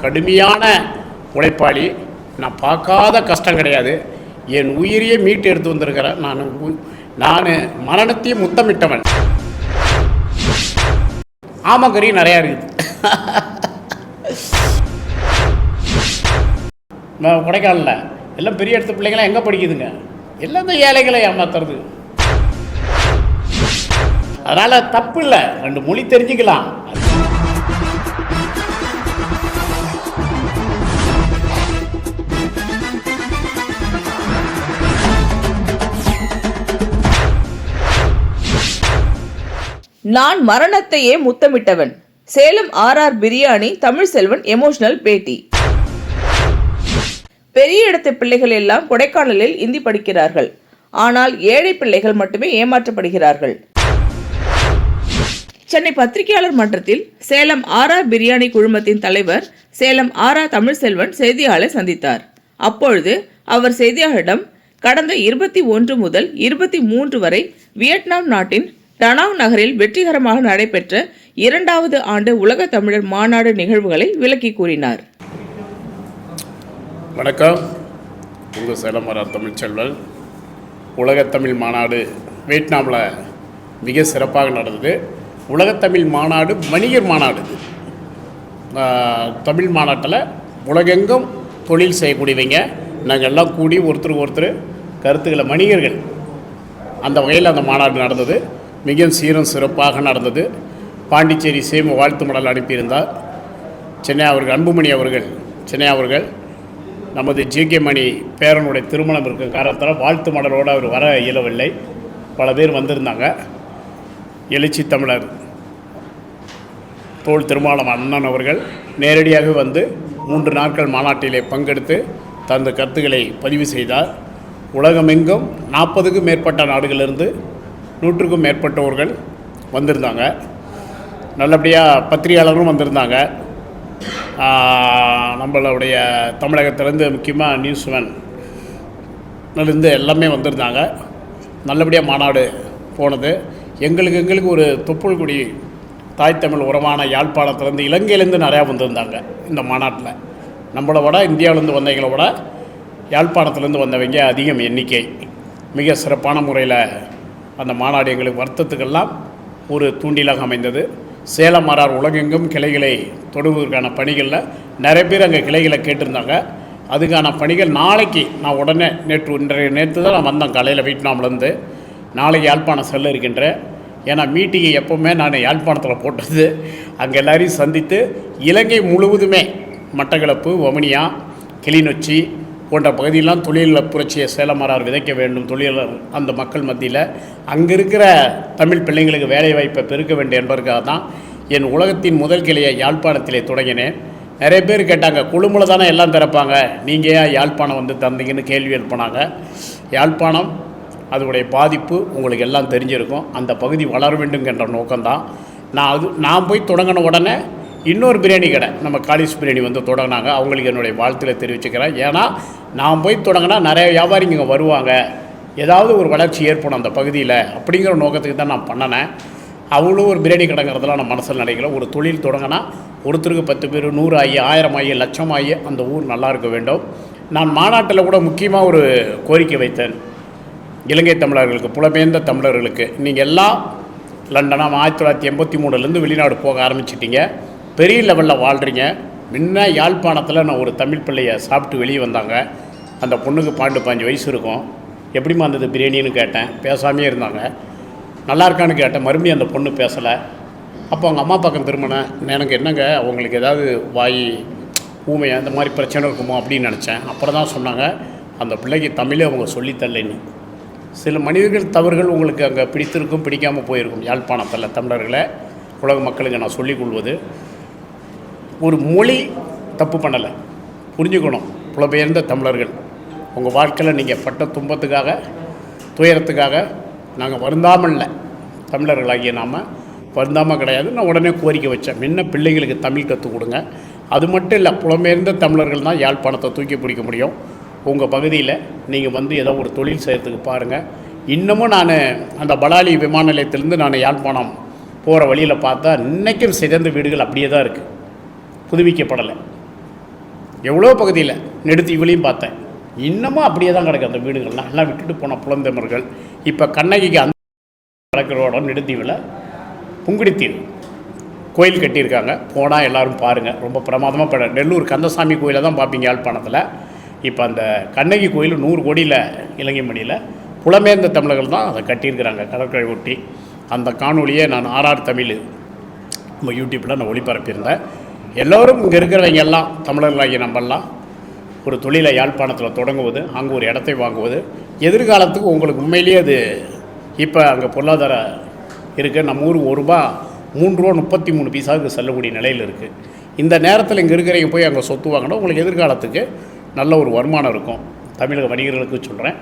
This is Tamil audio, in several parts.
கடுமையான உழைப்பாளி. நான் பார்க்காத கஷ்டம் கிடையாது. என் உயிரையே மீட்டு எடுத்து வந்திருக்கிறேன் நான் உ- நான் மரணத்தையும் முத்தமிட்டவன். ஆமக்கறி நிறையா இருக்குது. நான் கொடைக்கானலில். எல்லாம் பெரிய இடத்து பிள்ளைங்களாம் எங்கே படிக்குதுங்க? எல்லாம் இந்த ஏழைகளை ஏமாத்துறது. அதனால் தப்பு இல்லை. ரெண்டு மொழி தெரிஞ்சுக்கலாம். நான் மரணத்தையே முத்தமிட்டவன். சேலம் ஆர்ஆர் பிரியாணி தமிழ் செல்வன் எமோஷனல் பேட்டி. பெரிய இடத்து பிள்ளைகள் எல்லாம் கொடைக்கானலில் இந்தி படிக்கிறார்கள். ஆனால் ஏழை பிள்ளைகள் மட்டுமே ஏமாற்றப்படுகிறார்கள். சென்னை பத்திரிகையாளர் மன்றத்தில் சேலம் ஆர்ஆர் பிரியாணி குழுமத்தின் தலைவர் சேலம் ஆர்ஆர் தமிழ்செல்வன் செய்தியாளரை சந்தித்தார். அப்பொழுது அவர் செய்தியாளரிடம் கடந்த இருபத்தி ஒன்று முதல் இருபத்தி மூன்று வரை வியட்நாம் நாட்டின் தனாவ் நகரில் வெற்றிகரமாக நடைபெற்ற இரண்டாவது ஆண்டு உலக தமிழர் மாநாடு நிகழ்வுகளை விளக்கி கூறினார். வணக்கம். உங்கள் சேலமரா தமிழ்ச்செல்வன் உலகத்தமிழ் மாநாடு வியட்நாமில் மிக சிறப்பாக நடந்தது. உலகத்தமிழ் மாநாடு வணிகர் மாநாடு தமிழ் மாநாட்டில் உலகெங்கும் தொழில் செய்யக்கூடியவங்க நாங்கள் எல்லாம் கூடி ஒருத்தருக்கு ஒருத்தர் கருத்துக்களை வணிகர்கள். அந்த வகையில் அந்த மாநாடு நடந்தது. மிக சீரும் சிறப்பாக நடந்தது. பாண்டிச்சேரி சேம வாழ்த்து மடல் அனுப்பியிருந்தார். சென்னை அவர்கள் அன்புமணி அவர்கள் சென்னை அவர்கள் நமது ஜிகே மணி பேரனுடைய திருமணம் இருக்க காரணத்தால் வாழ்த்து மடலோடு அவர் வர இயலவில்லை. பல பேர் வந்திருந்தாங்க. எழுச்சி தமிழர் தோல் திருமாலம் அண்ணன் அவர்கள் நேரடியாக வந்து மூன்று நாட்கள் மாநாட்டிலே பங்கெடுத்து தந்த கருத்துக்களை பதிவு செய்தார். உலகமெங்கும் நாற்பதுக்கும் மேற்பட்ட நாடுகளிலிருந்து நூற்றுக்கும் மேற்பட்டவர்கள் வந்திருந்தாங்க. நல்லபடியாக பத்திரிகையாளர்களும் வந்திருந்தாங்க. நம்மளுடைய தமிழகத்திலேருந்து முக்கியமாக நியூஸ் ஒன் எல்லாமே வந்திருந்தாங்க. நல்லபடியாக மாநாடு போனது. எங்களுக்கு எங்களுக்கு ஒரு தொப்புள்குடி தாய் தமிழ் உரமான யாழ்ப்பாணத்துலேருந்து இலங்கையிலேருந்து நிறையா வந்திருந்தாங்க இந்த மாநாட்டில். நம்மளை விட இந்தியாவிலேருந்து வந்தவங்களை விட யாழ்ப்பாணத்துலேருந்து வந்தவங்க அதிகம் எண்ணிக்கை. மிக சிறப்பான முறையில் அந்த மாநாடு எங்களுக்கு வருத்தத்துக்கெல்லாம் ஒரு தூண்டிலாக அமைந்தது. சேலம் மாறார் உலகெங்கும் கிளைகளை தொடுவதற்கான பணிகளில் நிறைய பேர் அங்கே கிளைகளை கேட்டிருந்தாங்க. அதுக்கான பணிகள் நாளைக்கு நான் உடனே நேற்று இன்றைய நேற்று தான் நான் வந்தேன். காலையில் வியட்நாம்லேருந்து நாளைக்கு யாழ்ப்பாணம் செல்ல இருக்கின்றேன். ஏன்னா மீட்டிங்கை எப்போவுமே நான் யாழ்ப்பாணத்தில் போட்டது. அங்கே எல்லாரையும் சந்தித்து இலங்கை முழுவதுமே மட்டக்களப்பு ஒமனியா கிளிநொச்சி போன்ற பகுதியெல்லாம் தொழிலில் புரட்சியை சேலமரார் விதைக்க வேண்டும். தொழிலாளர் அந்த மக்கள் மத்தியில் அங்கே இருக்கிற தமிழ் பிள்ளைங்களுக்கு வேலை வாய்ப்பை பெருக்க வேண்டும் என்பதற்காக தான் என் உலகத்தின் முதல் கிளையை யாழ்ப்பாணத்திலே தொடங்கினேன். நிறைய பேர் கேட்டாங்க குழுமுல தானே எல்லாம் திறப்பாங்க? நீங்கள் ஏன் யாழ்ப்பாணம் வந்து தந்தீங்கன்னு கேள்வி எழுப்பினாங்க. யாழ்ப்பாணம் அதனுடைய பாதிப்பு உங்களுக்கு எல்லாம் தெரிஞ்சிருக்கும். அந்த பகுதி வளர வேண்டுங்கிற நோக்கம்தான். நான் அது நான் போய் தொடங்கின உடனே இன்னொரு பிரியாணி கடை. நம்ம காலிஸ் பிரியாணி வந்து தொடங்கினாங்க. அவங்களுக்கு என்னுடைய வாழ்த்துல தெரிவிச்சுக்கிறேன். ஏன்னா நான் போய் தொடங்கினா நிறைய வியாபாரிங்க இங்கே வருவாங்க. ஏதாவது ஒரு வளர்ச்சி ஏற்படும் அந்த பகுதியில். அப்படிங்கிற நோக்கத்துக்கு தான் நான் பண்ணினேன். அவ்வளோ ஒரு பிரியாணி கடைங்கிறதெல்லாம் நான் மனசில் நினைக்கல. ஒரு தொழில் தொடங்கினா ஒருத்தருக்கு பத்து பேர் நூறு ஆகி ஆயிரம் ஆகி லட்சம் ஆகி அந்த ஊர் நல்லா இருக்க வேண்டும். நான் மாநாட்டில் கூட முக்கியமாக ஒரு கோரிக்கை வைத்தேன். இலங்கை தமிழர்களுக்கு புலம்பெயர்ந்த தமிழர்களுக்கு. நீங்கள் எல்லாம் லண்டனாக ஆயிரத்தி தொள்ளாயிரத்தி எண்பத்தி மூணுலேருந்து வெளிநாடு போக ஆரம்பிச்சிட்டிங்க. பெரிய லெவலில் வாழ்கிறீங்க முன்ன யாழ்ப்பாணத்தில் நான் ஒரு தமிழ் பிள்ளையை சாப்பிட்டு வெளியே வந்தாங்க. அந்த பொண்ணுக்கு பாண்டு பாஞ்சு வயசு இருக்கும். எப்படிமா இருந்தது பிரியாணின்னு கேட்டேன். பேசாமே இருந்தாங்க. நல்லா இருக்கான்னு கேட்டேன். மறுபடியும் அந்த பொண்ணு பேசலை. அப்போ அவங்க அம்மா பக்கம் திரும்பினேன் எனக்கு என்னங்க? அவங்களுக்கு ஏதாவது வாய் ஊமை அந்த மாதிரி பிரச்சனை இருக்குமோ? அப்படின்னு நினச்சேன். அப்புறம் தான் சொன்னாங்க அந்த பிள்ளைக்கு தமிழே அவங்க சொல்லித்தரலைன்னு சில மனிதர்கள் தவறுகள் உங்களுக்கு அங்கே பிடித்திருக்கும் பிடிக்காமல் போயிருக்கும் யாழ்ப்பாணத்தில் தமிழர்களை. உலக மக்களுக்கு நான் சொல்லிக் கொள்வது. ஒரு மொழி தப்பு பண்ணலை. புரிஞ்சுக்கணும். புலம்பெயர்ந்த தமிழர்கள். உங்கள் வாழ்க்கையில் நீங்கள் பட்ட துன்பத்துக்காக துயரத்துக்காக நாங்கள் வருந்தாமல் இல்லை. தமிழர்களாகிய நாம் வருந்தாமல் கிடையாது. நான் உடனே கோரிக்கை வச்சேன். முன்ன பிள்ளைங்களுக்கு தமிழ் கற்றுக் கொடுங்க. அது மட்டும் இல்லை புலம்பெயர்ந்த தமிழர்கள் தான் யாழ்ப்பாணத்தை தூக்கி பிடிக்க முடியும். உங்கள் பகுதியில் நீங்கள் வந்து ஏதோ ஒரு தொழில் செய்கிறதுக்கு பாருங்கள் இன்னமும் நான் அந்த பலாலி விமான நிலையத்திலேருந்து நான் யாழ்ப்பாணம் போகிற வழியில் பார்த்தா இன்றைக்கும் சிதைந்த வீடுகள் அப்படியே தான் இருக்குது புதுப்பிக்கப்படலை. எவ்வளோ பகுதியில் நெடுத்தீவுலையும் பார்த்தேன். இன்னமும் அப்படியே தான் கிடக்கு அந்த வீடுகள்லாம். எல்லாம் விட்டுட்டு போன புலந்தமர்கள். இப்போ கண்ணகிக்கு அந்த கிடக்கிற இடம் நெடுத்தீவில் புங்குடித்தீவு கோயில் கட்டியிருக்காங்க. போனால் எல்லோரும் பாருங்கள் ரொம்ப பிரமாதமாக பட நெல்லூர் கந்தசாமி கோயிலை தான் பார்ப்பீங்க யாழ்ப்பாணத்தில். இப்போ அந்த கண்ணகி கோயில் நூறு கோடியில் இலங்கை மணியில் புலமேர்ந்த தமிழர்கள் தான் அதை கட்டியிருக்கிறாங்க. கடற்கரை ஒட்டி. அந்த காணொலியை நான் ஆர்ஆர் தமிழ் நம்ம யூடியூப்பில் நான் ஒளிபரப்பியிருந்தேன். எல்லோரும் இங்கே இருக்கிறவங்க எல்லாம் தமிழர்களாகிய நம்மெல்லாம் ஒரு தொழிலை யாழ்ப்பாணத்தில் தொடங்குவது அங்கே ஒரு இடத்தை வாங்குவது எதிர்காலத்துக்கு உங்களுக்கு உண்மையிலேயே அது இப்போ அங்கே பொருளாதார இருக்குது நம்ம ஊர் ஒரு ரூபா மூன்று ரூபா முப்பத்தி மூணு பைசாவுக்கு செல்லக்கூடிய நிலையில் இருக்குது இந்த நேரத்தில் இங்கே இருக்கிறவங்க போய் அங்கே சொத்து வாங்கினா உங்களுக்கு எதிர்காலத்துக்கு நல்ல ஒரு வருமானம் இருக்கும். தமிழக வணிகர்களுக்கு சொல்கிறேன்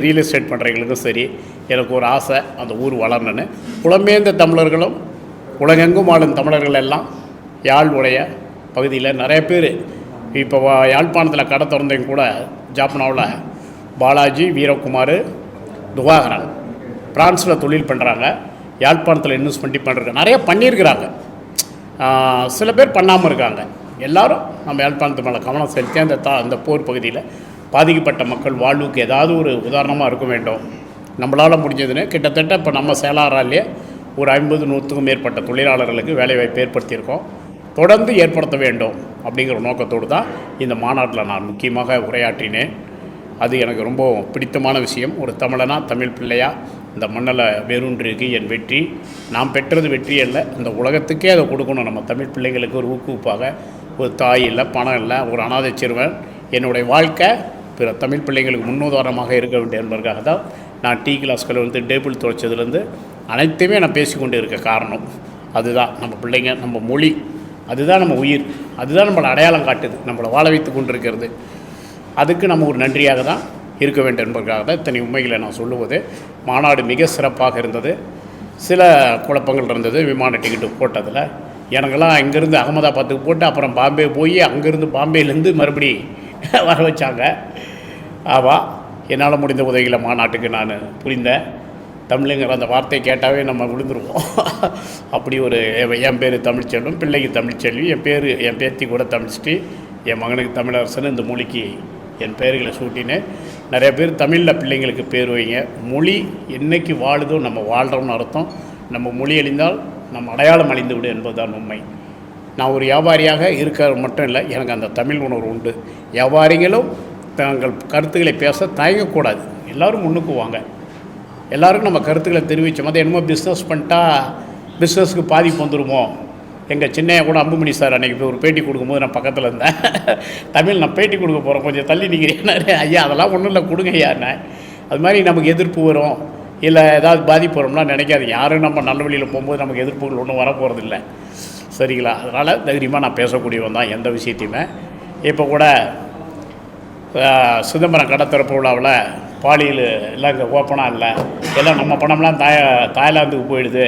ரியல் எஸ்டேட் பண்ணுறவங்களுக்கும் சரி எனக்கு ஒரு ஆசை அந்த ஊர் வளரணுன்னு புலம்பெயர்ந்த தமிழர்களும் உலகெங்கும் ஆளும் தமிழர்கள் எல்லாம் யாழ் உடைய பகுதியில் நிறைய பேர். இப்போ யாழ்ப்பாணத்தில் கடை திறந்தவங்க கூட ஜாப்னாவில் பாலாஜி வீரகுமார் துவாகரன் பிரான்ஸில் தொழில் பண்ணுறாங்க யாழ்ப்பாணத்தில் இன்வெஸ்ட்மெண்ட் பண்ணுறாங்க நிறைய பண்ணியிருக்கிறாங்க. சில பேர் பண்ணாமல் இருக்காங்க. எல்லாரும் நம்ம யாழ்ப்பாணத்து மேலே கவனம் செலுத்தி அந்த தா அந்த போர் பகுதியில் பாதிக்கப்பட்ட மக்கள் வாழ்வுக்கு ஏதாவது ஒரு உதாரணமாக இருக்க வேண்டும். நம்மளால் முடிஞ்சதுன்னு கிட்டத்தட்ட இப்போ நம்ம சேலாராலே ஒரு ஐம்பது நூற்றுக்கும் மேற்பட்ட தொழிலாளர்களுக்கு வேலைவாய்ப்பு ஏற்படுத்தியிருக்கோம். தொடர்ந்து ஏற்படுத்த வேண்டும் அப்படிங்கிற நோக்கத்தோடு தான் இந்த மாநாட்டில் நான் முக்கியமாக உரையாற்றினேன். அது எனக்கு ரொம்ப பிடித்தமான விஷயம். ஒரு தமிழனா தமிழ் பிள்ளையா இந்த மண்ணில் வேரூன்றிருக்கு என் வெற்றி. நாம் பெற்றது வெற்றி அல்ல. இந்த உலகத்துக்கே அதை கொடுக்கணும். நம்ம தமிழ் பிள்ளைங்களுக்கு ஒரு ஊக்குவிப்பாக ஒரு தாய் இல்லை பணம் இல்லை ஒரு அனாதை சிறுவன். என்னுடைய வாழ்க்கை பிற தமிழ் பிள்ளைங்களுக்கு முன்னுதாரணமாக இருக்க வேண்டும் என்பதற்காக தான் நான் டீ கிளாஸ்களை வந்து டேபிள் துவைச்சதுலேருந்து அனைத்தையுமே நான் பேசிக்கொண்டு இருக்க காரணம். அதுதான். நம்ம பிள்ளைங்க நம்ம மொழி. அதுதான் நம்ம உயிர். அதுதான் நம்மளை அடையாளம் காட்டுது. நம்மளை வாழ வைத்து கொண்டிருக்கிறது. அதுக்கு நம்ம ஒரு நன்றியாக தான் இருக்க வேண்டும் என்பதற்காக தான் இத்தனை உண்மைகளை நான் சொல்லுவது. மாநாடு மிக சிறப்பாக இருந்தது. சில குழப்பங்கள் இருந்தது. விமான டிக்கெட்டு போட்டதில். எனக்கெல்லாம் இங்கேருந்து அகமதாபாத்துக்கு போட்டு அப்புறம் பாம்பே போய் அங்கேருந்து பாம்பேலேருந்து மறுபடி வர வச்சாங்க. ஆவா என்னால் முடிந்த உதவிகளை மாநாட்டுக்கு நான் புரிந்தேன். தமிழுங்கிற அந்த வார்த்தையை கேட்டாவே நம்ம விழுந்துருவோம். அப்படி ஒரு என் பேர் தமிழ்ச்செல்வம் பிள்ளைக்கு தமிழ்ச்செல்வி என் பேர் என் பேத்தி கூட தமிழ்ச்சிட்டு என் மகனுக்கு தமிழரசன் இந்த மொழிக்கு என் பெயர்களை சூட்டினேன் நிறைய பேர் தமிழில் பிள்ளைங்களுக்கு பேர் வைங்க. மொழி என்னைக்கு வாழுதோ நம்ம வாழ்கிறோம்னு அர்த்தம். நம்ம மொழி அழிந்தால் நம்ம அடையாளம் அழிந்து விடும் என்பதுதான் உண்மை. நான் ஒரு வியாபாரியாக இருக்க மட்டும் இல்லை எனக்கு அந்த தமிழ் உணர்வு உண்டு. வியாபாரிகளும் தங்கள் கருத்துக்களை பேச தயங்கக்கூடாது. எல்லோரும் முன்னுக்கு வாங்க எல்லாருக்கும் நம்ம கருத்துக்களை தெரிவித்தோம் அது என்னமோ பிஸ்னஸ் பண்ணிட்டா பிஸ்னஸ்க்கு பாதிப்பு வந்துருமோ எங்கள் சின்னையா கூட அம்புமணி சார் அன்றைக்கி போய் ஒரு பேட்டி கொடுக்கும்போது நான் பக்கத்தில் இருந்தேன். தமிழ் நான் பேட்டி கொடுக்க போகிறேன் கொஞ்சம் தள்ளி நிற்கிறேன் ஐயா அதெல்லாம் ஒன்றும் இல்லை. கொடுங்க ஐயாண்ணே அது மாதிரி நமக்கு எதிர்ப்பு வரும். இல்லை ஏதாவது பாதிப்பு வரும்னா நினைக்காது யாரும் நம்ம நல்ல வழியில் போகும்போது நமக்கு எதிர்ப்புகள் ஒன்றும் வரப்போகிறது இல்லை சரிங்களா? அதனால் தைரியமாக நான் பேசக்கூடியவன் தான் எந்த விஷயத்தையுமே. இப்போ கூட சிதம்பரம் கடத்திறப்பு விழாவில் பாலியல் எல்லாம் இங்கே ஓப்பனாக இல்லை. எல்லாம் நம்ம பணம்லாம் தாய தாய்லாந்துக்கு போயிடுது.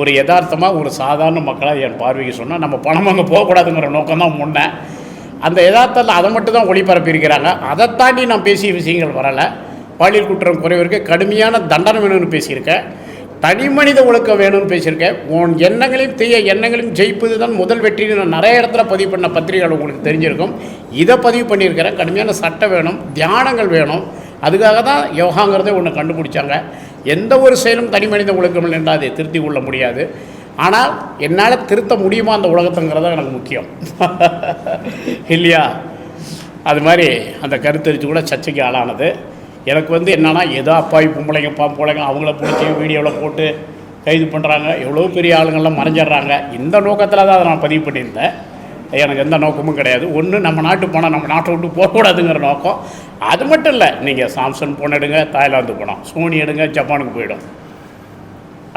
ஒரு யதார்த்தமாக ஒரு சாதாரண மக்களாக என் பார்வைக்கு சொன்னால் நம்ம பணம் அங்கே போகக்கூடாதுங்கிற நோக்கம் தான் முன்னே. அந்த யதார்த்தத்தில் அதை மட்டும் தான் ஒளிபரப்பியிருக்கிறாங்க. அதை தாண்டி நான் பேசிய விஷயங்கள் வரலை. பாலியல் குற்றம் குறைவிற்கு கடுமையான தண்டனை வேணும்னு பேசியிருக்கேன். தனி மனித ஒழுக்கம் வேணும்னு பேசியிருக்கேன். உன் எண்ணங்களையும் தீய எண்ணங்களையும் ஜெயிப்பது தான் முதல் வெற்றின்னு நான் நிறைய இடத்துல பதிவு பண்ண பத்திரிகைகள் உங்களுக்கு தெரிஞ்சிருக்கும். இதை பதிவு பண்ணியிருக்கிறேன். கடுமையான சட்டம் வேணும் தியானங்கள் வேணும். அதுக்காக தான் யோகாங்கிறதே ஒன்று கண்டுபிடிச்சாங்க. எந்த ஒரு செயலும் தனி மனித ஒழுக்கம் இல்லைன்னா அதை திருத்தி கொள்ள முடியாது. ஆனால் என்னால் திருத்த முடியுமா அந்த உலகத்துங்கிறத எனக்கு முக்கியம். இல்லையா? அது மாதிரி அந்த கருத்தரிச்சு கூட சர்ச்சைக்கு ஆளானது. எனக்கு வந்து என்னென்னா ஏதோ அப்பாவி பொம்பளைங்க பாம்பளைங்க அவங்கள பிடிச்சி வீடியோவில் போட்டு கைது பண்ணுறாங்க எவ்வளோ பெரிய ஆளுங்கள்லாம் மறைஞ்சிடுறாங்க. இந்த நோக்கத்தில் தான் அதை நான் பதிவு பண்ணியிருந்தேன். எனக்கு எந்த நோக்கமும் கிடையாது. ஒன்று நம்ம நாட்டு போனால் நம்ம நாட்டை விட்டு போகக்கூடாதுங்கிற நோக்கம். அது மட்டும் இல்லை நீங்கள் சாம்சங் போன் எடுங்க தாய்லாந்து போனோம் சோனி எடுங்க ஜப்பானுக்கு போயிடும்.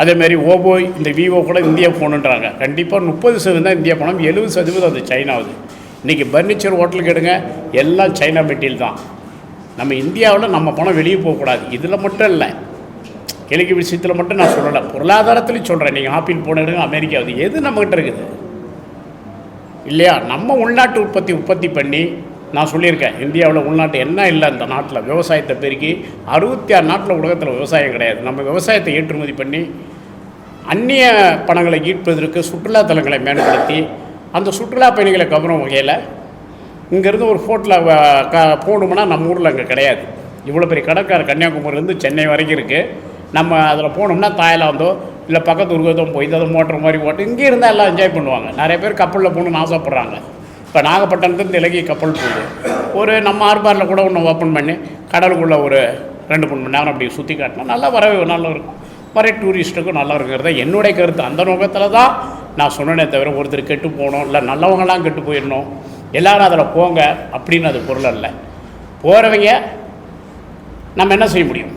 அதேமாரி ஓபோ இந்த விவோ கூட இந்தியா போகணுன்றாங்க கண்டிப்பாக முப்பது சதவீதம் இந்தியா பணம் எழுபது சதவீதம் அது சைனாவுது. இன்றைக்கி பர்னிச்சர் ஹோட்டலுக்கு எடுங்க எல்லாம் சைனா மெட்டீரியல் தான். நம்ம இந்தியாவில் நம்ம பணம் வெளியே போகக்கூடாது. இதில் மட்டும் இல்லை. கிழக்கு விஷயத்தில் மட்டும் நான் சொல்லலை. பொருளாதாரத்துலேயும் சொல்கிறேன் நீங்கள் ஆப்பிள் போன எடுங்க அமெரிக்காவுது. எது நம்மக்கிட்ட இருக்குது? இல்லையா? நம்ம உள்நாட்டு உற்பத்தி உற்பத்தி பண்ணி நான் சொல்லியிருக்கேன் இந்தியாவில் உள்நாட்டு என்ன இல்லை இந்த நாட்டில்? விவசாயத்தை பெருக்கி அறுபத்தி ஆறு நாட்டில் உலகத்தில் விவசாயம் கிடையாது. நம்ம விவசாயத்தை ஏற்றுமதி பண்ணி அந்நிய பணங்களை ஈர்ப்பதற்கு சுற்றுலாத்தலங்களை மேம்படுத்தி அந்த சுற்றுலா பயணிகளை கவரும் வகையில் இங்கேருந்து ஒரு ஃபோட்டில் க போகணும்னா நம்ம ஊரில் அங்கே கிடையாது. இவ்வளோ பெரிய கடற்கரை கன்னியாகுமரிலேருந்து சென்னை வரைக்கும் இருக்குது நம்ம அதில் போனோம்னா தாய்லாந்தோ இல்லை பக்கத்து ஊருக்கு தான் போய் அதை மோட்டர் மாதிரி ஓட்டு இங்கே இருந்தால் எல்லாம் என்ஜாய் பண்ணுவாங்க. நிறைய பேர் கப்பலில் போகணுன்னு ஆசைப்பட்றாங்க. இப்போ நாகப்பட்டினத்துலேருந்து இலங்கை கப்பல் போகுது. ஒரு நம்ம ஆர்பாரில் கூட ஒன்று ஓப்பன் பண்ணி கடலுக்குள்ளே ஒரு ரெண்டு மூணு மணி நேரம் அப்படி சுற்றி காட்டினா நல்லா வரவே நல்லா இருக்கும். வர டூரிஸ்ட்டுக்கும் நல்லா இருக்கிறது என்னுடைய கருத்து. அந்த நோக்கத்தில் தான் நான் சொன்னேனே தவிர ஒருத்தர் கெட்டு போகணும் இல்லை நல்லவங்களாம் கெட்டு போயிடணும். எல்லாரும் அதில் போங்க அப்படின்னு அது பொருள் இல்லை போகிறவங்க நம்ம என்ன செய்ய முடியும்?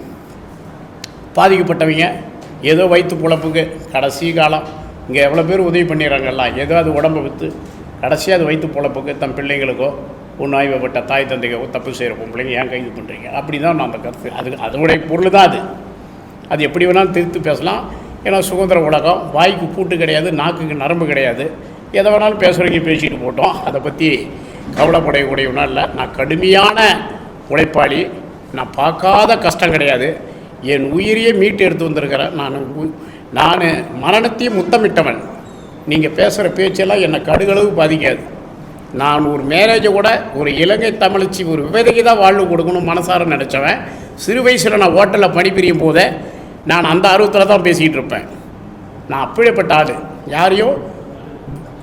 பாதிக்கப்பட்டவங்க ஏதோ வயிற்று பொழப்புக்கு. கடைசி காலம். இங்கே எவ்வளோ பேர் உதவி பண்ணிடுறாங்கல்லாம் ஏதோ அது உடம்பை விற்று கடைசியாக அது வயிற்று பொழப்புக்கு தன் பிள்ளைங்களுக்கோ ஒன்று ஆய்வுப்பட்ட தாய் தந்தைக்கோ தப்பு செய்கிற பொம்பளைங்க ஏன் கைது பண்ணுறீங்க அப்படி தான் நான் அந்த கருத்து. அது அதனுடைய பொருள் தான் அது. அது எப்படி வேணாலும் திருத்து பேசலாம். ஏன்னா சுதந்திர உலகம் வாய்க்கு பூட்டு கிடையாது நாக்குக்கு நரம்பு கிடையாது. எதை வேணாலும் பேசுகிறவங்க பேசிட்டு போட்டோம். அதை பற்றி கவலைப்படக்கூடியவனா இல்லை. நான் கடுமையான உழைப்பாளி. நான் பார்க்காத கஷ்டம் கிடையாது. என் உயிரையே மீட்டு எடுத்து வந்திருக்கிறேன் நான் உ- நான் மரணத்தையும் முத்தமிட்டவன். நீங்கள் பேசுகிற பேச்செல்லாம் என்னை கடுகளவு பாதிக்காது. நான் ஒரு மேரேஜை கூட ஒரு இலங்கை தமிழச்சி ஒரு விவேதைக்கு தான் வாழ்வு கொடுக்கணும் மனசார நினச்சவன். சிறு வயசில் நான் ஹோட்டலில் பணிபுரியும் போதே நான் அந்த ஆர்வத்தில் தான் பேசிக்கிட்டு இருப்பேன். நான் அப்படிப்பட்ட ஆள். யாரையும்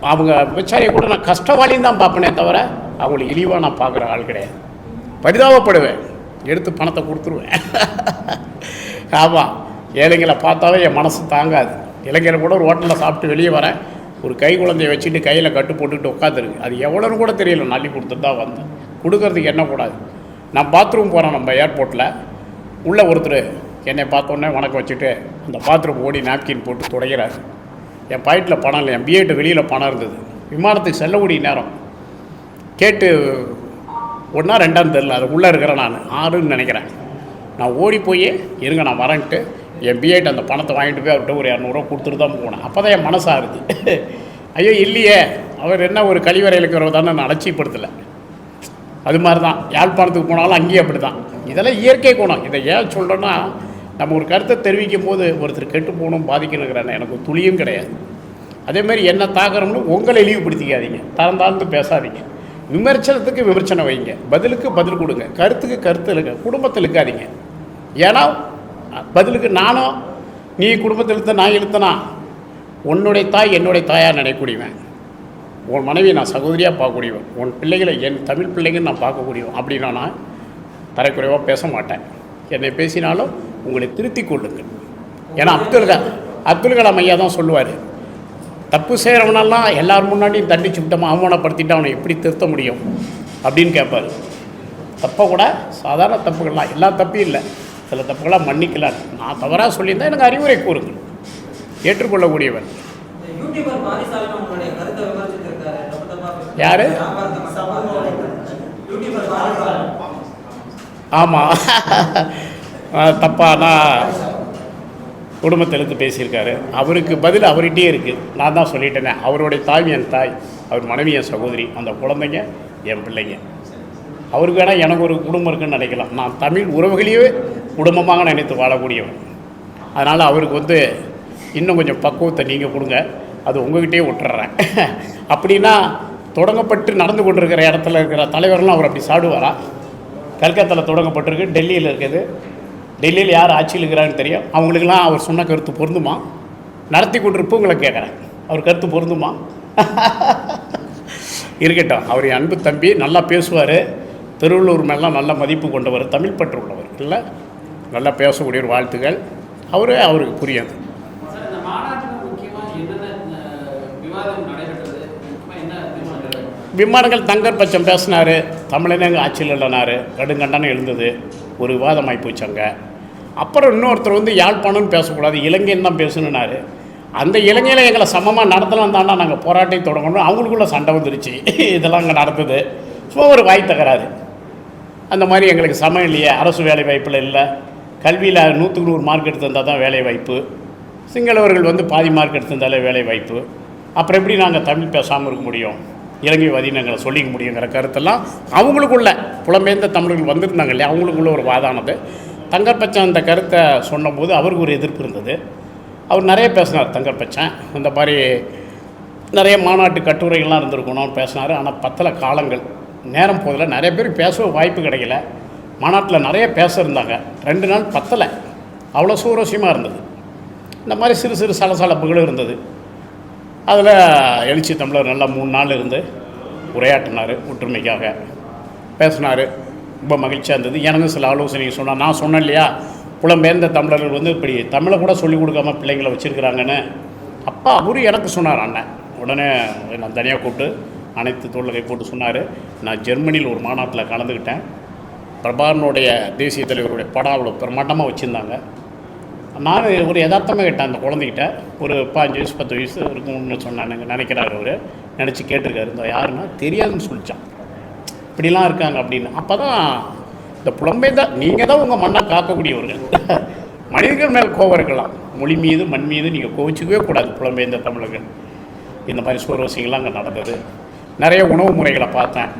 அவங்க விசாரியை கூட நான் கஷ்டவாளியும் தான் பார்ப்பனே தவிர அவங்களை இழிவாக நான் பார்க்குற ஆள் கிடையாது. பரிதாபப்படுவேன். எடுத்து பணத்தை கொடுத்துருவேன். ஆமாம் ஏழைங்களை பார்த்தாலும் என் மனசு தாங்காது. இளைஞரை கூட ஒரு ஹோட்டலில் சாப்பிட்டு வெளியே வரேன். ஒரு கை குழந்தைய வச்சுட்டு கையில் கட்டு போட்டுக்கிட்டு உட்காந்துருக்கு அது எவ்வளோன்னு கூட தெரியல நள்ளி கொடுத்துட்டு தான் வந்தேன் கொடுக்கறதுக்கு என்ன கூடாது? நான் பாத்ரூம் போகிறேன் நம்ம ஏர்போர்ட்டில் உள்ளே ஒருத்தர் என்னை பார்த்தோன்னே வணக்கம் வச்சுட்டு அந்த பாத்ரூம் ஓடி நாப்கின் போட்டு துடைக்கிறார். என் பாக்கெட்டில் பணம் இல்லை என் பிஏட்டு வெளியில் பணம் இருந்தது. விமானத்துக்கு செல்லக்கூடிய நேரம். கேட்டு ஒன்றா ரெண்டான்னு தெரில அது உள்ளே இருக்கிறேன் நான். ஆறுன்னு நினைக்கிறேன். நான் ஓடி போய் இருங்க நான் வரேன்ட்டு என் பிஏட் அந்த பணத்தை வாங்கிட்டு போய் அவர்கிட்ட ஒரு இரநூறுவா கொடுத்துட்டு தான் போனேன். அப்போ தான் என் மனசாருது ஐயோ இல்லையே. அவர் என்ன ஒரு கழிவறையில் இருக்கிறவர் தானே நான் அலட்சியப்படுத்தலை. அது மாதிரி தான் யாழ்ப்பாணத்துக்கு போனாலும் அங்கேயும் அப்படி தான் இதெல்லாம் இயற்கை குணம். இதை ஏன் சொல்கிறேன்னா நம்ம ஒரு கருத்தை தெரிவிக்கும் போது ஒருத்தர் கெட்டு போகணும் பாதிக்கணுங்கிறேன் எனக்கு ஒரு துளியும் கிடையாது. அதே மாதிரி என்ன தாக்கிறோம்னு உங்களை இழிவுபடுத்திக்காதீங்க. தரந்தாழ்ந்து பேசாதீங்க. விமர்சனத்துக்கு விமர்சனம் வைங்க. பதிலுக்கு பதில் கொடுங்க. கருத்துக்கு கருத்து இருக்க குடும்பத்தில் இருக்காதீங்க ஏன்னா பதிலுக்கு நானும் நீ குடும்பத்தில் இழுத்த நான் இழுத்தனா உன்னுடைய தாய் என்னுடைய தாயாக நினைக்கூடியவன் உன் மனைவியை நான் சகோதரியாக பார்க்கக்கூடியவன். உன் பிள்ளைகளை என் தமிழ் பிள்ளைங்கன்னு நான் பார்க்கக்கூடியவன். அப்படின்னா நான் தரைக்குறைவாக பேச மாட்டேன். என்னை பேசினாலும் உங்களை திருத்தி கொள்ளுங்கள். ஏன்னா அப்துல் க அப்துல் கலாம் ஐயா தான் சொல்லுவார் தப்பு செய்கிறவனெல்லாம் எல்லார் முன்னாடியும் தண்டிச்சு விட்டோமா அவமானப்படுத்திட்டு அவனை எப்படி திருத்த முடியும்? அப்படின்னு கேட்பார் தப்பை கூட சாதாரண தப்புகள்லாம் எல்லா தப்பும் இல்லை. சில தப்புகளாக மன்னிக்கலாம் நான் தவறாக சொல்லியிருந்தா எனக்கு அறிவுரை கூறுங்கள். பேசி- யாரு? ஆமாம் தப்பானா? குடும்பத்தை இழுத்து பேசியிருக்காரு. அவருக்கு பதில் அவர்கிட்டயே இருக்குது நான் தான் சொல்லிட்டேனே. அவருடைய தாய் என் தாய். அவர் மனைவி என் சகோதரி. அந்த குழந்தைங்க என் பிள்ளைங்க. அவருக்கு வேணால் எனக்கு ஒரு குடும்பம் இருக்குன்னு நினைக்கலாம். நான் தமிழ் உறவுகளையே குடும்பமாக நினைத்து வாழக்கூடியவர் அதனால் அவருக்கு வந்து இன்னும் கொஞ்சம் பக்குவத்தை நீங்கள் கொடுங்க. அது உங்ககிட்டயே விட்டுறேன் அப்படின்னா தொடங்கப்பட்டு நடந்து கொண்டிருக்கிற இடத்துல இருக்கிற தலைவர்லாம் அவர் அப்படி சாடுவாரா? கல்கத்தாவில் தொடங்கப்பட்டிருக்கு டெல்லியில் இருக்குது. டெல்லியில் யார் ஆட்சியில் இருக்கிறான்னு தெரியும். அவங்களுக்கெல்லாம் அவர் சொன்ன கருத்து பொருந்துமா? நடத்தி கொண்டிருப்பவங்களை கேட்குறேன். அவர் கருத்து பொருந்துமா? இருக்கட்டும். அவர் என் அன்பு தம்பி நல்லா பேசுவார். திருவள்ளூர் மேலாம் நல்ல மதிப்பு கொண்டவர் தமிழ் பற்று உள்ளவர். இல்லை? நல்லா பேசக்கூடிய ஒரு வாழ்த்துக்கள். அவரு அவருக்கு புரியாது. விவாதம் விமானங்கள் தங்கர் பச்சம் பேசினார். தமிழனங்க ஆட்சியில் இல்லைனாரு. கடுங்கண்டனம் எழுந்தது. ஒரு விவாதமாகி போச்சு அங்கே. அப்புறம் இன்னொருத்தர் வந்து யாழ்ப்பாணம்னு பேசக்கூடாது. இலங்கைன்னு தான் பேசணுன்னாரு அந்த இலங்கையில் எங்களை சமமாக நடத்தலாம் தாண்டா நாங்கள் போராட்டம் தொடங்கணும். அவங்களுக்குள்ள சண்டை வந்துருச்சு. இதெல்லாம் அங்கே நடந்தது. சும்மா ஒரு வாய் தகராறு. அந்த மாதிரி எங்களுக்கு சமம் இல்லையே. அரசு வேலை வாய்ப்பில் இல்லை. கல்வியில் நூற்றுக்கு நூறு மார்க் எடுத்திருந்தால் தான் வேலை வாய்ப்பு. சிங்களவர்கள் வந்து பாதி மார்க் எடுத்திருந்தாலே வேலை வாய்ப்பு. அப்புறம் எப்படி நாங்கள் தமிழ் பேசாமல் இருக்க முடியும்? இலங்கை எங்களை சொல்லிக்க முடியுங்கிற கருத்தெல்லாம் அவங்களுக்குள்ள புலம்பெயர்ந்த தமிழர்கள் வந்திருந்தாங்க இல்லையா? அவங்களுக்குள்ள ஒரு வாதானது. தங்கர்பச்சன் அந்த கருத்தை சொன்னபோது அவருக்கு ஒரு எதிர்ப்பு இருந்தது. அவர் நிறைய பேசினார் தங்கர்பச்சன் இந்த மாதிரி நிறைய மாநாட்டு கட்டுரைகள்லாம் இருந்திருக்கணும் பேசினார். ஆனால் பத்தலை காலங்கள். நேரம் போதில் நிறைய பேர் பேச வாய்ப்பு கிடைக்கல. மாநாட்டில் நிறைய பேச இருந்தாங்க ரெண்டு நாள் பத்தலை. அவ்வளோ சூரோசியமாக இருந்தது. இந்த மாதிரி சிறு சிறு சலசலப்புகளும் இருந்தது. அதில் எழுச்சி தமிழர் நல்லா மூணு நாள் இருந்து உரையாற்றினார் ஒற்றுமைக்காக பேசினார். ரொம்ப மகிழ்ச்சியாக இருந்தது. எனக்கும் சில ஆலோசனைகள் சொன்னார் நான் சொன்னேன் இல்லையா? புலம்பெயர்ந்த தமிழர்கள் வந்து இப்படி தமிழை கூட சொல்லிக் கொடுக்காம பிள்ளைங்களை வச்சுருக்கிறாங்கன்னு அப்பா அவரு எனக்கு சொன்னார் அண்ணன். உடனே நான் தனியாக கூப்பிட்டு அனைத்து தோழரை போட்டு சொன்னார். நான் ஜெர்மனியில் ஒரு மாநாட்டில் கலந்துக்கிட்டேன். பிரபாகரனுடைய தேசிய தலைவருடைய படம் அவ்வளோ பிரமாண்டமாக வச்சுருந்தாங்க. நான் ஒரு யதார்த்தமாக கேட்டேன் அந்த குழந்தைகிட்ட. ஒரு பாஞ்சு வயசு பத்து வயசு இருக்கும்னு சொன்னானுங்க நினைக்கிறாரு அவர். நினச்சி கேட்டிருக்காரு. இந்த யாருன்னா தெரியாதுன்னு சொல்லித்தான் இப்படிலாம் இருக்காங்க அப்படின்னு. அப்போ தான் இந்த புலம்பெயர்ந்த நீங்கள் தான் உங்கள் மண்ணை காக்கக்கூடியவர்கள். மனிதர்கள் மேல் கோவம் இருக்கலாம். மொழி மீது மண் மீது நீங்கள் கோவிச்சிக்கவே கூடாது புலம்பெயர்ந்த தமிழர்கள். இந்த மாதிரி சூரவசியங்கள்லாம் அங்கே நடந்தது. நிறைய உணவு முறைகளை பார்த்தேன்.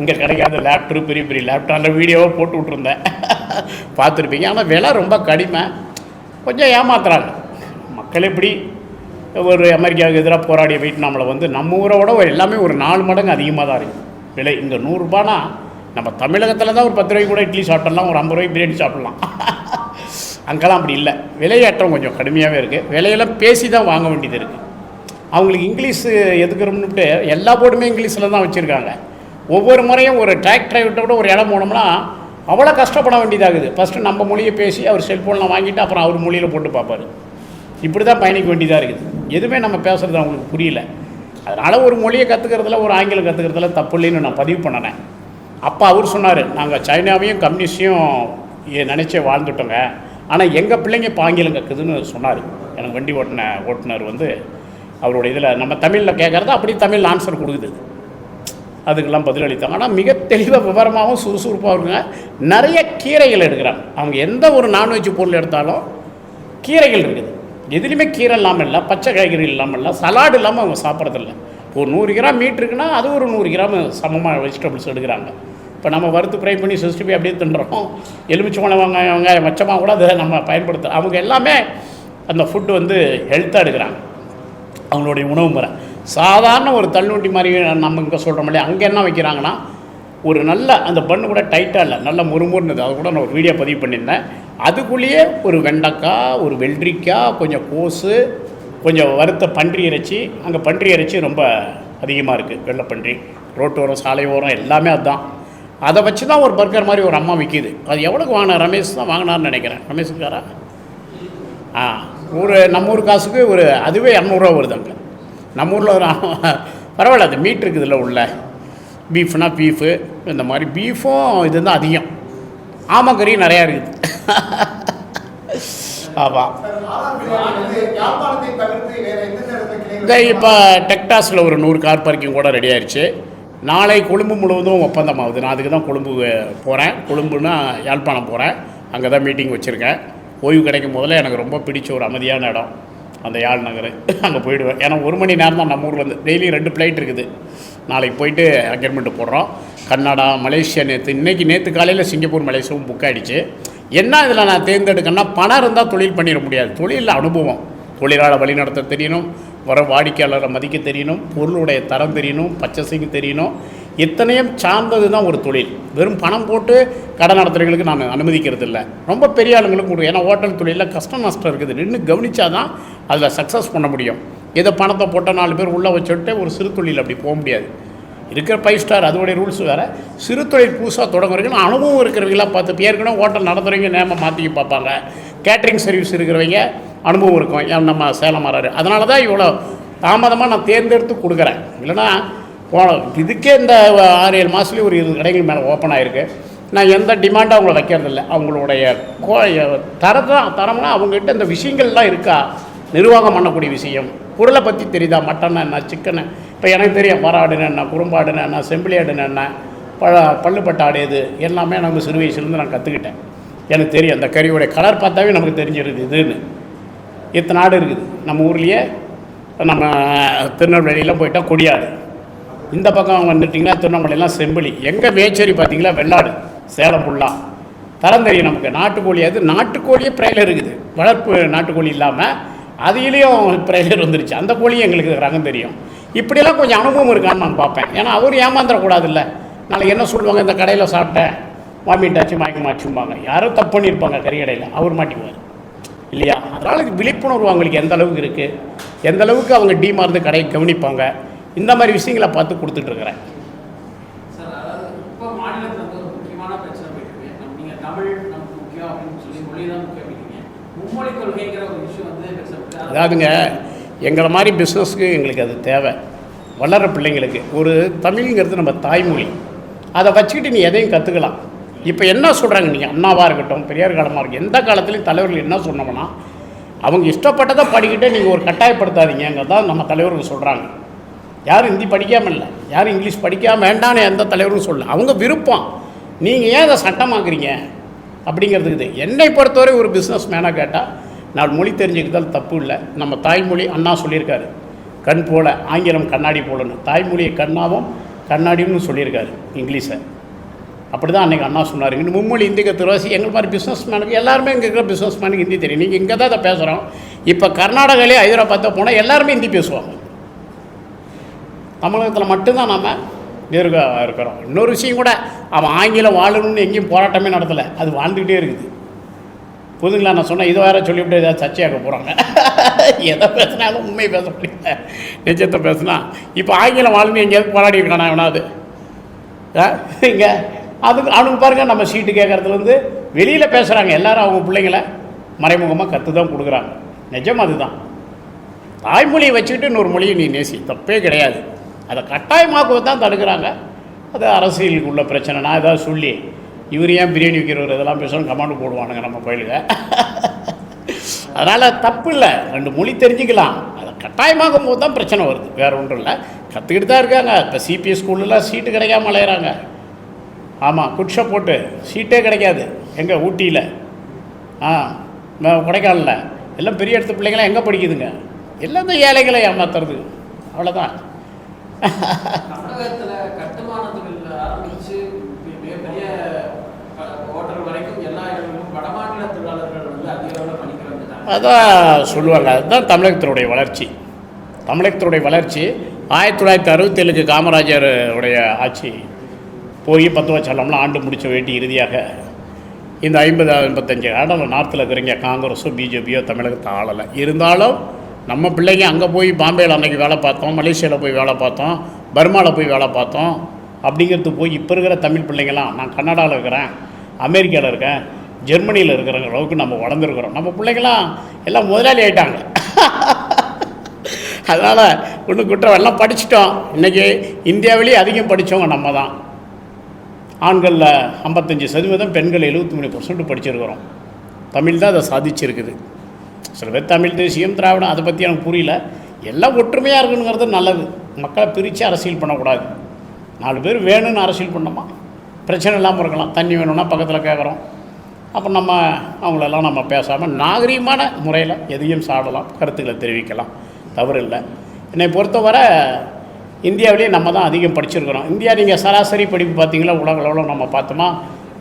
இங்கே கிடைக்காத லேப்டாப் பெரிய பெரிய லேப்டாப்பில் வீடியோவை போட்டு விட்ருந்தேன் பார்த்துருப்பீங்க. ஆனால் விலை ரொம்ப கடிமை. கொஞ்சம் ஏமாத்துறாங்க. மக்கள் எப்படி ஒரு அமெரிக்காவுக்கு எதிராக போராடிய வியட்நாமில் வந்து நம்ம ஊரை விட ஒரு எல்லாமே ஒரு நாலு மடங்கு அதிகமாக தான் இருக்குது விலை இங்கே நூறுரூபானா நம்ம தமிழகத்தில் தான் ஒரு பத்து ரூபாய்க்கு கூட இட்லி சாப்பிடலாம் ஒரு ஐம்பது ரூபாய்க்கு பிரியாணி சாப்பிட்லாம். அங்கெல்லாம் அப்படி இல்லை. விலையேற்றம் கொஞ்சம் கடுமையாகவே இருக்குது விலையெல்லாம் பேசி தான் வாங்க வேண்டியது இருக்குது அவங்களுக்கு இங்கிலீஷ் எதுக்குறோம்னுட்டு எல்லா போர்டுமே இங்கிலீஷில் தான் வச்சுருக்காங்க. ஒவ்வொரு முறையும் ஒரு டிராக் டிரைவர்கிட்ட கூட ஒரு இடம் போனோம்னா அவ்வளோ கஷ்டப்பட வேண்டியதாகுது. ஃபஸ்ட்டு நம்ம மொழியை பேசி அவர் செல்ஃபோனில் வாங்கிட்டு அப்புறம் அவர் மொழியில் போட்டு பார்ப்பார். இப்படி தான் பயணிக்க வேண்டியதாக இருக்குது. எதுவுமே நம்ம பேசுகிறது அவங்களுக்கு புரியல. அதனால் ஒரு மொழியை கற்றுக்கிறதுல ஒரு ஆங்கிலம் கற்றுக்கிறதுல தப்பு இல்லைன்னு நான் பதிவு பண்ணினேன். அப்போ அவர் சொன்னார் நாங்கள் சைனாவையும் கம்யூனிஸ்டையும் நினச்சே வாழ்ந்துட்டோங்க. ஆனால் எங்கள் பிள்ளைங்க இப்போ ஆங்கிலம் கற்குதுன்னு சொன்னார். எனக்கு வண்டி ஓட்டின ஓட்டுநர் வந்து அவரோட இதில் நம்ம தமிழில் கேட்குறத அப்படியே தமிழ் ஆன்சர் கொடுக்குது. அதுக்கெல்லாம் பதிலளித்தாங்க ஆனால் மிக தெளிவாக விவரமாகவும் சுறுசுறுப்பாக இருக்குங்க நிறைய கீரைகள் எடுக்கிறாங்க. அவங்க எந்த ஒரு நான்வெஜ் பொருள் எடுத்தாலும் கீரைகள் இருக்குது. எதுலேயுமே கீரை இல்லாமல் இல்லை பச்சை காய்கறி இல்லாமல் இல்லை சலாடு இல்லாமல் அவங்க சாப்பிட்றதில்ல ஒரு நூறு கிராம் மீட் இருக்குன்னா அது ஒரு நூறு கிராம் சமமாக வெஜிடபிள்ஸ் எடுக்கிறாங்க. இப்போ நம்ம வறுத்து ஃப்ரை பண்ணி சிக்ஸ்டி அப்படியே தின்றோம். எலுமிச்சம்பழம் வெங்காயம் வெங்காயம் மச்சமாக கூட அதை நம்ம பயன்படுத்த அவங்க எல்லாமே அந்த ஃபுட்டு வந்து ஹெல்த்தாக எடுக்கிறாங்க. அவங்களுடைய உணவு முறை. சாதாரண ஒரு தள்ளுவண்டி மாதிரி நம்ம இங்கே சொல்கிறோம் இல்லையா? அங்கே என்ன வைக்கிறாங்கன்னா ஒரு நல்ல அந்த பண்ணு கூட டைட்டாக இல்லை நல்ல முறுமுறுனது அதை கூட நான் ஒரு வீடியோ பதிவு பண்ணியிருந்தேன். அதுக்குள்ளேயே ஒரு வெண்டைக்காய் ஒரு வெள்ளரிக்காய் கொஞ்சம் கோஸு கொஞ்சம் வறுத்த பன்றி இறைச்சி. அங்கே பன்றி இறைச்சி ரொம்ப அதிகமாக இருக்குது வெள்ளை பன்றி ரோட்டோரம் சாலை ஓரம் எல்லாமே அதுதான். அதை வச்சு தான் ஒரு பர்கர் மாதிரி ஒரு அம்மா விற்கிது அது எவ்வளோக்கு வாங்கின? ரமேஷ் தான் வாங்கினான்னு நினைக்கிறேன். ரமேஷுக்காரா? ஆ ஒரு நம்ம ஊர் காசுக்கு ஒரு அதுவே இரநூறுவா வருது அங்கே. நம்ம ஊரில் ஒரு பரவாயில்ல அது மீட் இருக்குதுல்ல உள்ள. பீஃப்னா பீஃபு இந்த மாதிரி பீஃபும் இது தான் அதிகம். ஆமக்கறியும் நிறையா இருக்குது. ஆமாம் இந்த இப்போ டெக்டாஸில் ஒரு நூறு கார் பார்க்கிங் கூட ரெடி ஆயிடுச்சு நாளை கொழும்பு முழுவதும் ஒப்பந்தம் ஆகுது. நான் அதுக்கு தான் கொழும்பு போகிறேன் கொழும்புனா யாழ்ப்பாணம் போகிறேன் அங்கே தான் மீட்டிங் வச்சுருக்கேன். ஓய்வு கிடைக்கும் போதில் எனக்கு ரொம்ப பிடிச்ச ஒரு அமைதியான இடம். அந்த யாழ் நகர் அங்கே போயிடுவேன். ஏன்னா ஒரு மணி நேரம் தான் நம்ம வந்து டெய்லி ரெண்டு ஃப்ளைட் இருக்குது. நாளைக்கு போயிட்டு அங்கேர்மெண்ட் போடுறோம். கன்னடா மலேசியா நேற்று இன்றைக்கி நேற்று காலையில் சிங்கப்பூர் மலேசியாவும் புக் ஆகிடுச்சு என்ன இதில் நான் தேர்ந்தெடுக்கேன்னா பணம் இருந்தால் தொழில் பண்ணிட முடியாது. தொழிலில் அனுபவம். தொழிலாளர் வழிநடத்த தெரியணும். வர வாடிக்கையாளரை மதிக்க தெரியணும். பொருளுடைய தரம் தெரியணும். பச்சசிங் தெரியணும். இத்தனையும் சார்ந்தது தான் ஒரு தொழில். வெறும் பணம் போட்டு கடை நடத்துறவங்களுக்கு நான் அனுமதிக்கிறது இல்லை ரொம்ப பெரிய ஆளுங்களுக்கு கொடுக்கும் ஏன்னா ஹோட்டல் தொழிலில் கஷ்டம் நஷ்டம் இருக்குது. நின்று கவனிச்சா தான் அதில் சக்ஸஸ் பண்ண முடியும். ஏதோ பணத்தை போட்ட நாலு பேர் உள்ளே வச்சுட்டு ஒரு சிறு தொழில் அப்படி போக முடியாது. இருக்கிற ஃபைவ் ஸ்டார் அதோடைய ரூல்ஸ் வேறு. சிறு தொழில் புதுசாக தொடங்குறவங்க அனுபவம் இருக்கிறவங்களாம் பார்த்து ஏற்கனவே ஹோட்டல் நடத்துகிறவங்க நேம மாற்றிக்க பார்ப்பாங்க. கேட்ரிங் சர்வீஸ் இருக்கிறவங்க அனுபவம் இருக்கும். ஏன் நம்ம சேலம் மாறாரு அதனால தான் இவ்வளோ தாமதமாக நான் தேர்ந்தெடுத்து கொடுக்குறேன். இல்லைன்னா போன இதுக்கே இந்த ஆறு ஏழு மாதத்துலேயே ஒரு இருபது கடைகள் மேலே ஓப்பன் ஆகிருக்கு நான் எந்த டிமாண்டும் அவங்கள வைக்கிறதில்ல. அவங்களுடைய கோ தரதான் தரம்னா அவங்ககிட்ட இந்த விஷயங்கள்லாம் இருக்கா? நிர்வாகம் பண்ணக்கூடிய விஷயம். பொருளை பற்றி தெரியுதா? மட்டன் என்ன சிக்கனு இப்போ எனக்கு தெரியும் பராடுன்னு என்ன குறும்பாடுன்னு என்ன செம்பிளியாடுன்னு என்ன பழ பள்ளுப்பட்டாடு இது எல்லாமே நமக்கு சிறு வயசுலேருந்து நான் கற்றுக்கிட்டேன் எனக்கு தெரியும் அந்த கறியோடைய கலர் பார்த்தாவே நமக்கு தெரிஞ்சிருது இதுன்னு. இத்தனை ஆடு இருக்குது? நம்ம ஊர்லேயே நம்ம திருநெல்வேலியெலாம் போயிட்டால் கொடியாடு. இந்த பக்கம் வந்துட்டிங்கன்னா திருவண்ணாமலையெல்லாம் செம்பிளி எங்கே மேச்சேரி பார்த்தீங்களா? வெள்ளாடு சேலம் ஃபுல்லாக தரம் தெரியும் நமக்கு. நாட்டுக்கோழி அது நாட்டுக்கோழியே ப்ரைலர் இருக்குது. வளர்ப்பு நாட்டுக்கோழி இல்லாமல் அதிலையும் ப்ரைலர் வந்துருச்சு. அந்த கோழியும் எங்களுக்கு ரகம் தெரியும். இப்படியெல்லாம் கொஞ்சம் அனுபவம் இருக்கான்னு நான் பார்ப்பேன். ஏன்னா அவர் ஏமாந்துடக்கூடாதுல்ல. நாளைக்கு என்ன சொல்லுவாங்க? இந்த கடையில் சாப்பிட்டேன். வாமிட்டாச்சு மயக்கமாச்சும்பாங்க. யாரோ தப்பு பண்ணியிருப்பாங்க கறி கடையில் அவர் மாட்டிக்குவார். இல்லையா? அதனால் இது விழிப்புணர்வு அவங்களுக்கு எந்த அளவுக்கு இருக்குது எந்த அளவுக்கு அவங்க டீமாக இருந்து கடையை கவனிப்பாங்க? இந்த மாதிரி விஷயங்களை பார்த்து கொடுத்துட்ருக்குறேன் அதாவதுங்க எங்களை மாதிரி பிஸ்னஸ்க்கு எங்களுக்கு அது தேவை. வளர்கிற பிள்ளைங்களுக்கு ஒரு தமிழ்ங்கிறது நம்ம தாய்மொழி. அதை வச்சுக்கிட்டு நீ எதையும் கற்றுக்கலாம் இப்போ என்ன சொல்கிறாங்க நீங்கள் அண்ணாவாக இருக்கட்டும் பெரியார் காலமாக இருக்கட்டும் எந்த காலத்துலையும் தலைவர்கள் என்ன சொன்னோம்னா அவங்க இஷ்டப்பட்டதை படிக்கிட்டு நீங்கள் ஒரு கட்டாயப்படுத்தாதீங்க தான் நம்ம தலைவர்கள் சொல்கிறாங்க யாரும் ஹிந்தி படிக்காமல் இல்லை. யாரும் இங்கிலீஷ் படிக்காம வேண்டான்னு எந்த தலைவரும் சொல்ல. அவங்க விருப்பம். நீங்கள் ஏன் அதை சட்டமாக்குறீங்க? அப்படிங்கிறதுக்கு இது. என்னை பொறுத்தவரை ஒரு பிஸ்னஸ் மேனாக கேட்டால் நான் மொழி தெரிஞ்சுக்கிட்டால் தப்பு இல்லை. நம்ம தாய்மொழி அண்ணா சொல்லியிருக்காரு. கண் போல ஆங்கிலம் கண்ணாடி போலன்னு. தாய்மொழியை கண்ணாவும் கண்ணாடின்னு சொல்லியிருக்காரு இங்கிலீஷை. அப்படி தான் அன்றைக்கி அண்ணா சொன்னார். இன்னும் மும்மொழி இந்தி கற்றுவாசி எங்கள் மாதிரி பிஸ்னஸ் மேனுக்கு எல்லாருமே இங்கே இருக்கிற பிஸ்னஸ் மேனுக்கு ஹிந்தி தெரியும். நீங்கள் இங்கே தான் அதை பேசுகிறோம் இப்போ கர்நாடகாலே ஹைதராபாத்தை போனால் எல்லாருமே ஹிந்தி பேசுவாங்க. தமிழகத்தில் மட்டும்தான் நம்ம இருக்க இருக்கிறோம். இன்னொரு விஷயம் கூட அவன் ஆங்கிலம் வாழணும்னு எங்கேயும் போராட்டமே நடத்தலை. அது வாழ்ந்துக்கிட்டே இருக்குது. புதுங்களா நான் சொன்னேன் இது வேற சொல்லிவிட்டு ஏதாவது சர்ச்சையாக்க போகிறாங்க எதை பேசினாலும் உண்மையை பேச முடியல. நிஜத்தை பேசுனா இப்போ ஆங்கிலம் வாழணும் எங்கேயாவது போராடி இருக்கானா எவனாவது இங்கே அதுக்கு அவனுக்கு பாருங்கள் நம்ம சீட்டு கேட்குறதுலேருந்து வெளியில் பேசுகிறாங்க எல்லாரும் அவங்க பிள்ளைங்கள மறைமுகமாக கற்று தான் கொடுக்குறாங்க. நிஜம் அதுதான். தாய்மொழியை வச்சுக்கிட்டு இன்னொரு மொழியை நீ நேசி. தப்பே கிடையாது. அதை கட்டாயமாக்குவது தான் தடுக்கிறாங்க. அது அரசியலுக்கு உள்ள பிரச்சனை. நான் ஏதாவது சொல்லி இவர் ஏன் பிரியாணி விற்கிறவர் இதெல்லாம் பேசணும் கமாண்டு போடுவானுங்க நம்ம கோயிலுங்க அதனால் தப்பு இல்லை. ரெண்டு மொழி தெரிஞ்சுக்கலாம். அதை கட்டாயமாகும் போது தான் பிரச்சனை வருது. வேறு ஒன்றும் இல்லை. கற்றுக்கிட்டு தான் இருக்காங்க. இப்போ சிபிஎஸ் ஸ்கூல்லலாம் சீட்டு கிடைக்காம அலையிறாங்க. ஆமாம் குட்ஷை போட்டு சீட்டே கிடைக்காது. எங்கே? ஊட்டியில். ஆ கொடைக்கானலில். எல்லாம் பெரிய இடத்து பிள்ளைங்களாம் எங்கே படிக்குதுங்க? எல்லாம் இந்த ஏழைகளை ஏமாத்துறது. அவ்வளோதான் தமிழகத்துல கட்டுமான தொழில் ஆரம்பிச்சு மிகப்பெரிய ஹோட்டல் வரைக்கும் எல்லா இடங்களிலும் வடமாநில தொழிலாளர்கள் வந்து அதிக அளவில் பணிக்கிறாங்க அதான் சொல்லுவாங்க. அதுதான் தமிழகத்தினுடைய வளர்ச்சி. தமிழகத்தினுடைய வளர்ச்சி. ஆயிரத்தி தொள்ளாயிரத்தி அறுபத்தேழுக்கு காமராஜர் உடைய ஆட்சி போய் பத்து வருஷம்லாம் ஆண்டு முடிச்ச வேண்டி இறுதியாக இந்த ஐம்பது ஐம்பத்தஞ்சு ஆடம் நார்த்தில் இருக்கிறீங்க காங்கிரஸோ பிஜேபியோ தமிழகத்தை ஆளலை. இருந்தாலும் நம்ம பிள்ளைங்க அங்கே போய் பாம்பேயில் அன்னைக்கு வேலை பார்த்தோம் மலேசியாவில் போய் வேலை பார்த்தோம் பர்மாவில் போய் வேலை பார்த்தோம் அப்படிங்கிறது போய் இப்போ இருக்கிற தமிழ் பிள்ளைங்களாம் நான் கன்னடாவில் இருக்கிறேன் அமெரிக்காவில் இருக்கேன் ஜெர்மனியில் இருக்கிற அளவுக்கு நம்ம வளர்ந்துருக்குறோம். நம்ம பிள்ளைங்களாம் எல்லாம் முதலாளி ஆயிட்டாங்க. அதனால் ஒன்றும் குற்றம் எல்லாம் படிச்சிட்டோம். இன்றைக்கி இந்தியாவிலேயே அதிகம் படித்தவங்க நம்ம தான் ஆண்களில் ஐம்பத்தஞ்சு சதவீதம் பெண்கள் எழுபத்தி மூணு பர்சன்ட் படிச்சிருக்கிறோம். தமிழ் தான் அதை சாதிச்சிருக்குது. சில பேர் தமிழ் தேசியம் திராவிடம் அதை பற்றி எனக்கு புரியல. எல்லாம் ஒற்றுமையாக இருக்குங்கிறது நல்லது. மக்களை பிரித்து அரசியல் பண்ணக்கூடாது. நாலு பேர் வேணும்னு அரசியல் பண்ணோமா? பிரச்சனை இல்லாமல் இருக்கலாம். தண்ணி வேணும்னா பக்கத்தில் கேட்குறோம் அப்போ நம்ம அவங்களெல்லாம் நம்ம பேசாமல் நாகரீகமான முறையில் எதையும் சாடலாம் கருத்துக்களை தெரிவிக்கலாம். தவறு இல்லை. என்னை பொறுத்தவரை இந்தியாவிலேயே நம்ம தான் அதிகம் படிச்சிருக்கிறோம். இந்தியா நீங்கள் சராசரி படிப்பு பார்த்தீங்களா? உலக அளவில் நம்ம பார்த்தோமா?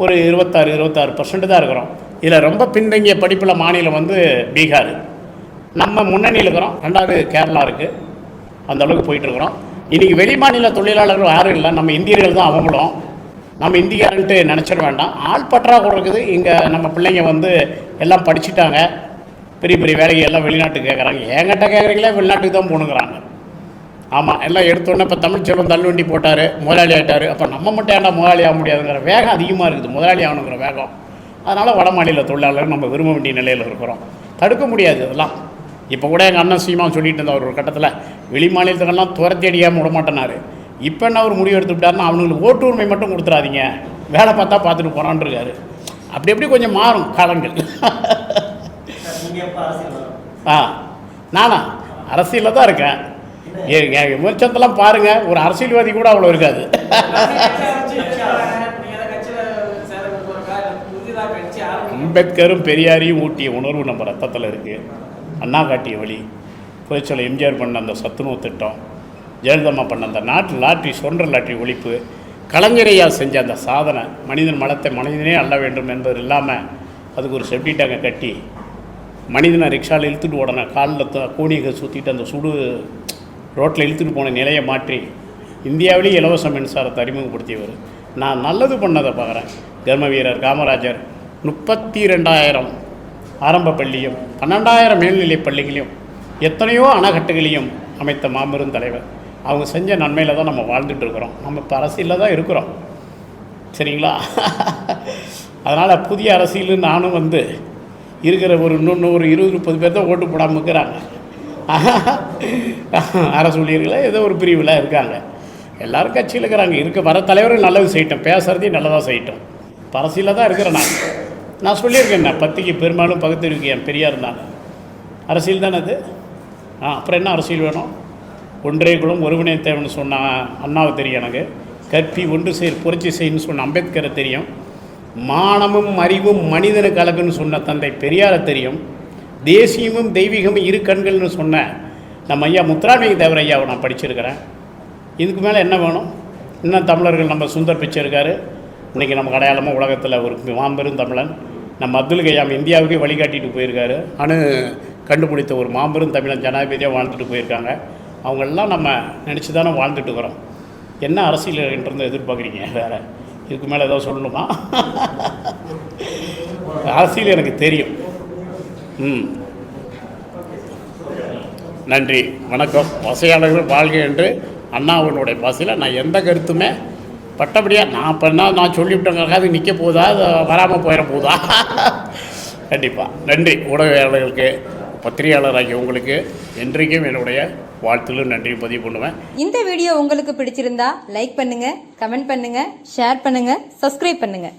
ஒரு இருபத்தாறு இருபத்தாறு பர்சன்ட் தான் இருக்கிறோம். இதில் ரொம்ப பின்தங்கிய படிப்பில் மாநிலம் வந்து பீகார். நம்ம முன்னணியில் இருக்கிறோம். ரெண்டாவது கேரளா இருக்குது அந்த அளவுக்கு போயிட்டுருக்குறோம் இன்றைக்கி வெளி மாநில தொழிலாளர்கள் யாரும் இல்லை. நம்ம இந்தியர்கள் தான் அவங்களும். நம்ம இந்தியாருன்ட்டு நினச்சிட வேண்டாம். ஆள் பற்றாக்குறை இருக்குது. இங்கே நம்ம பிள்ளைங்க வந்து எல்லாம் படிச்சுட்டாங்க. பெரிய பெரிய வேலைக்கு எல்லாம் வெளிநாட்டுக்கு கேட்குறாங்க என்கிட்ட கேட்குறீங்களே வெளிநாட்டுக்கு தான் போகணுங்கிறாங்க ஆமாம் எல்லாம் எடுத்தோடனே இப்போ தமிழ்ச்செல்வன் தள்ளுவண்டி போட்டார். முதலாளி ஆகிட்டார் அப்போ நம்ம மட்டும் ஏன்டா முதலாளி ஆக முடியாதுங்கிற வேகம் அதிகமாக இருக்குது. முதலாளி ஆகணுங்கிற வேகம். அதனால் வட மாநில தொழிலாளர் நம்ம விரும்ப வேண்டிய நிலையில் இருக்கிறோம். தடுக்க முடியாது அதெல்லாம். இப்போ கூட எங்கள் அண்ணன் சீமா சொல்லிட்டு இருந்தார் ஒரு கட்டத்தில் வெளி மாநிலத்துக்கெல்லாம் துரத்தி அடியாமல் விட மாட்டேனார் இப்போ என்ன ஒரு முடிவு எடுத்து விட்டாருன்னா அவனுங்களுக்கு ஓட்டு உரிமை மட்டும் கொடுத்துறாதீங்க. வேலை பார்த்தா பார்த்துட்டு போகிறான்னு இருக்காரு. அப்படி எப்படி கொஞ்சம் மாறும் காலங்கள். ஆ நானா? அரசியலில் தான் இருக்கேன். ஏ விமர்சனத்தெல்லாம் பாருங்கள் ஒரு அரசியல்வாதி கூட அவ்வளோ இருக்காது. அம்பேத்கரும் பெரியாரையும் ஊட்டிய உணர்வு நம்ம ரத்தத்தில் இருக்குது அண்ணா காட்டிய வழி. புரட்சியில் எம்ஜிஆர் பண்ண அந்த சத்துணவு திட்டம் ஜெயலலிதம்மா பண்ண அந்த நாட்டு லாட்ரி சுரண்டல் லாட்ரி ஒழிப்பு கலைஞரையா செஞ்ச அந்த சாதனை மனிதன் மலத்தை மனிதனே அள்ள வேண்டும் என்பது இல்லாமல் அதுக்கு ஒரு செப்டி டேங்கை கட்டி மனிதனை ரிக்ஷாவில் இழுத்துட்டு ஓடன காலில் கோணியை சுற்றிட்டு அந்த சுடு ரோட்டில் இழுத்துட்டு போன நிலையை மாற்றி இந்தியாவிலேயே இலவச மின்சாரத்தை அறிமுகப்படுத்தியவர். நான் நல்லது பண்ணதை பார்க்குறேன். தர்ம வீரர் காமராஜர் முப்பத்தி ரெண்டாயிரம் ஆரம்ப பள்ளியும் பன்னெண்டாயிரம் மேல்நிலை பள்ளிகளையும் எத்தனையோ அணைக்கட்டுகளையும் அமைத்த மாபெரும் தலைவர். அவங்க செஞ்ச நன்மையில் தான் நம்ம வாழ்ந்துட்டு இருக்கிறோம். நம்ம இப்போ அரசியலில் தான் இருக்கிறோம். சரிங்களா? அதனால் புதிய அரசியல் நானும் வந்து இருக்கிற ஒரு இன்னொன்று ஒரு இருபது முப்பது பேர் தான் ஓட்டு போடாமல் இருக்கிறாங்க. அரசு ஊழியர்களே ஏதோ ஒரு பிரிவில் இருக்காங்க. எல்லோரும் கட்சியில் இருக்கிறாங்க. இருக்க வர தலைவரும் நல்லது செய்யட்டும். பேசுகிறதையும் நல்லதாக செய்யட்டும். இப்போ அரசியலில் தான் இருக்கிறேன் நான். நான் சொல்லியிருக்கேன் நான் பத்திக்கு பெரும்பாலும் பகுத்தறிவுக்கு என் பெரியார் தான். அரசியல் தானே அது? ஆ அப்புறம் என்ன அரசியல் வேணும்? ஒன்றே குலம் ஒருவனே தேவன்னு சொன்ன அண்ணாவை தெரியும் எனக்கு. கற்பி ஒன்று சேர் புரட்சி செய்யணும்னு சொன்ன அம்பேத்கரை தெரியும். மானமும் அறிவும் மனிதனுக்கு அழகுன்னு சொன்ன தந்தை பெரியாரை தெரியும். தேசியமும் தெய்வீகமும் இரு கண்கள்னு சொன்ன நம்ம ஐயா முத்துராமலிங்க தேவர் ஐயாவை நான் படிச்சிருக்கிறேன். இதுக்கு மேலே என்ன வேணும்? இன்னும் தமிழர்கள் நம்ம சுந்தர் பிச்சை இருக்கார். இன்றைக்கி நமக்கு அடையாளமாக உலகத்தில் ஒரு மாம்பெரும் தமிழன். நம்ம அப்துல் கலாம் இந்தியாவுக்கே வழிகாட்டிட்டு போயிருக்காரு. அணு கண்டுபிடித்த ஒரு மாபெரும் தமிழன் ஜனாதிபதியாக வாழ்ந்துட்டு போயிருக்காங்க. அவங்களெல்லாம் நம்ம நினச்சி தானே வாழ்ந்துட்டு இருக்கிறோம். என்ன அரசியல்ன்றது எதிர்பார்க்குறீங்க? வேறு இதுக்கு மேலே ஏதாவது சொல்லணுமா? அரசியல் எனக்கு தெரியும். ம். நன்றி. வணக்கம். வசையாளர்கள் வாழ்க என்று அண்ணாவினுடைய பாசையில் நான் எந்த கருத்துமே பட்டபடியாக நான் இப்போ என்ன நான் சொல்லிவிட்டேங்கிறக்காக அது நிற்க போதா அது வராமல் போயிட போதா? கண்டிப்பாக நன்றி ஊடகவியலாளர்களுக்கு பத்திரிகையாளராகிய உங்களுக்கு என்றைக்கும் என்னுடைய வாழ்த்துலும் நன்றியும் பதிவு பண்ணுவேன். இந்த வீடியோ உங்களுக்கு பிடிச்சிருந்தா லைக் பண்ணுங்க கமெண்ட் பண்ணுங்க ஷேர் பண்ணுங்க சப்ஸ்கிரைப் பண்ணுங்க.